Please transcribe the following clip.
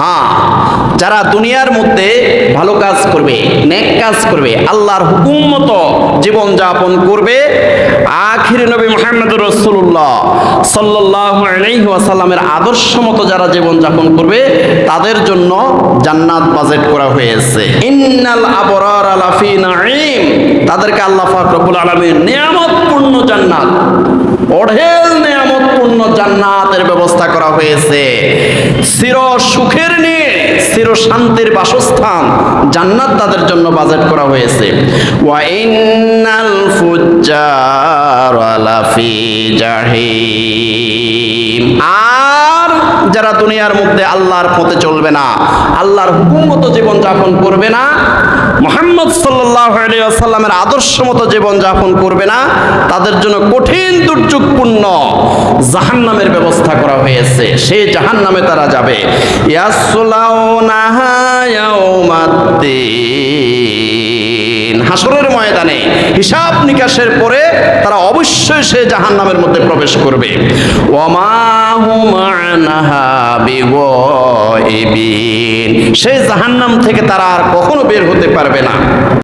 হ্যাঁ যারা দুনিয়ার মধ্যে ভালো কাজ করবে, নেক কাজ করবে, আল্লাহর হুকুম মতো জীবন যাপন করবে, আখির নবী মোহাম্মদ রসুল্লাহ সাল্লাসাল্লামের আদর্শ মতো যারা জীবন যাপন করবে, তাদের জন্য জান্নাত বাজেট করা হয়েছে। ইন্নাল আবরার আলাফি নাঈম। তাদেরকে আল্লাহ ফাকরুল আলমীর নিয়ামতপূর্ণ জান্নাত, অঢেল নিয়ামতপূর্ণ জান্নাতের ব্যবস্থা করা হয়েছে। চির সুখের নিয়ে চির শান্তির বাসস্থান জান্নাত তাদের জন্য বাজেট করা হয়েছে। ওয়া ইন্নাল ফুজ্জার লাফি জাহিম। আর যারা দুনিয়ার মধ্যে আল্লাহর পথে চলবে না, আল্লাহর হুকুম মতো জীবন যাপন করবে না, মোহাম্মদ সাল্লাহ সাল্লামের আদর্শ মতো জীবন যাপন করবে না, তাদের জন্য কঠিন দুর্যোগপূর্ণ জাহান্নামের ব্যবস্থা করা হয়েছে। সেই জাহান্নামে তারা যাবে। হাসরের ময়দানে হিসাব নিকাশের পরে তারা অবশ্যই সে জাহান্নামের মধ্যে প্রবেশ করবে। সেই জাহান্নাম থেকে তারা আর কখনো বের হতে পারবে না।